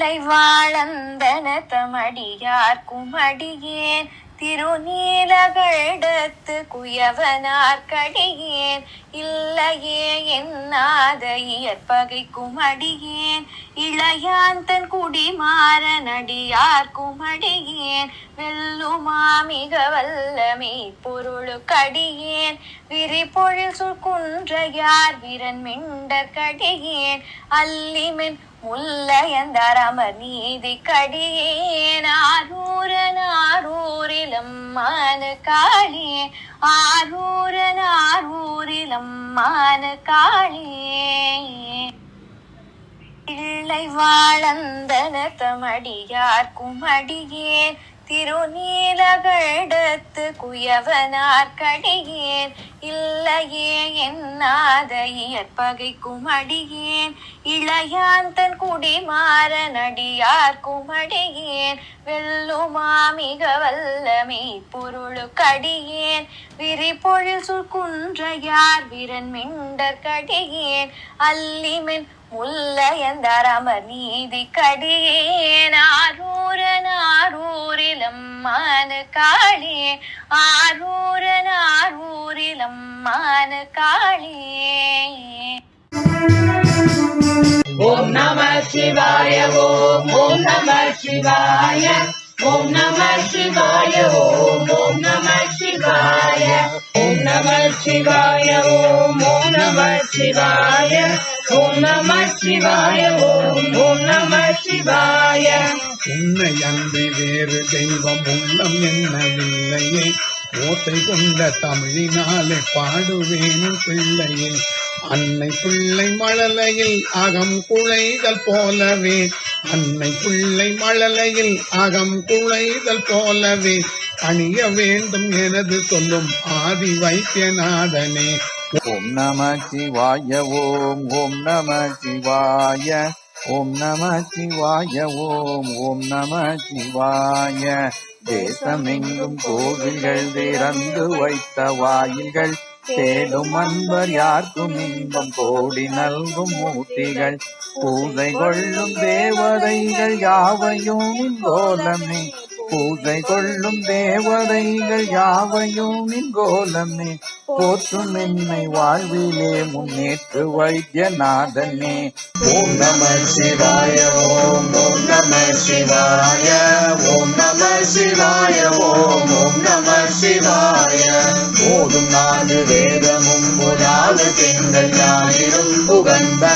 பிள்ளை வாழந்தன தமடியார் குமடியேன். திருநீலகடத்து குயவனார் கடியேன். இல்லையே என்னாத இயற்பகை குமடியேன். இளையாந்தன் குடிமாற நடியார் குமடியேன். வெல்லுமா மிக வல்லமை பொருளு கடியேன். விரிபொழில் சுற்குன்றையார் வீரன் மிண்டர் கடியேன். அல்லிமென் முல்லையந்தார் அமர் நீதி கடியேன். ஆரூரன் ஆரூரிலம் மானு காளே ஆரூரன் ஆரூரிலம் திருநீலகடத்து குயவனார் கடியேன். இல்லையே என்னாத இயற்பகைக்கும் அடியேன். இளையாந்தன் குடிமாற நடியார் குமடியேன். வெல்லுமா மிக வல்லமை பொருளு கடியேன். விரிபொழில் சுற்குன்றையார் வீரன் மிண்டர் கடியேன். அல்லிமென் முல்லையந்தார் அமர் நீதி கடியேன். காளே ஆரூர் ஆரூரிலம் மானு காளே ஓம் நம சிவாய ஓம் ஓம் நம சிவாய ஓம் நம சிவாய ஓம் ஓம் நம சிவாய. ஓம் நம சிவாய ஓம் ஓம் நம சிவாய ஓம் நம சிவாய ஓம் உன்னை அன்றி வேறு தெய்வம் உள்ளம் என்னவில்லையே. ஓட்டை கொண்ட தமிழினாலே பாடுவேன் பிள்ளையே. அன்னை பிள்ளை மழலையில் அகம் குழைதல் போலவே. அன்னை பிள்ளை மழலையில் அகம் குழைதல் போலவே. அணிய வேண்டும் எனது சொல்லும் ஆதி வைத்தியநாதனே ஓம் நம சிவாய ஓம் ஓம் நம சிவாய. ஓம் நம சிவாய ஓம் ஓம் நம சிவாய. தேசமெங்கும் கோவில்கள் திறந்து வைத்த வாயில்கள் தேடும் அன்பர் யாருக்கும் இன்பம் கோடி நல்கும் மூர்த்திகள். பூஜை கொள்ளும் தேவதைகள் யாவையும் கோலமே பூஜை கொள்ளும் தேவதைகள் யாவையும் இங்கோலமே போற்றும் என்னை வாழ்விலே முன்னேற்று வைத்தியநாதனே. ஓம் நம சிவாய ஓம் ஓம் நம சிவாய ஓம் நம சிவாய ஓம் ஓம் நம சிவாய. ஓதும் நாலு வேதமும் ஒரு நாலு திங்கள் ஞாயிறும் புகழ்ந்த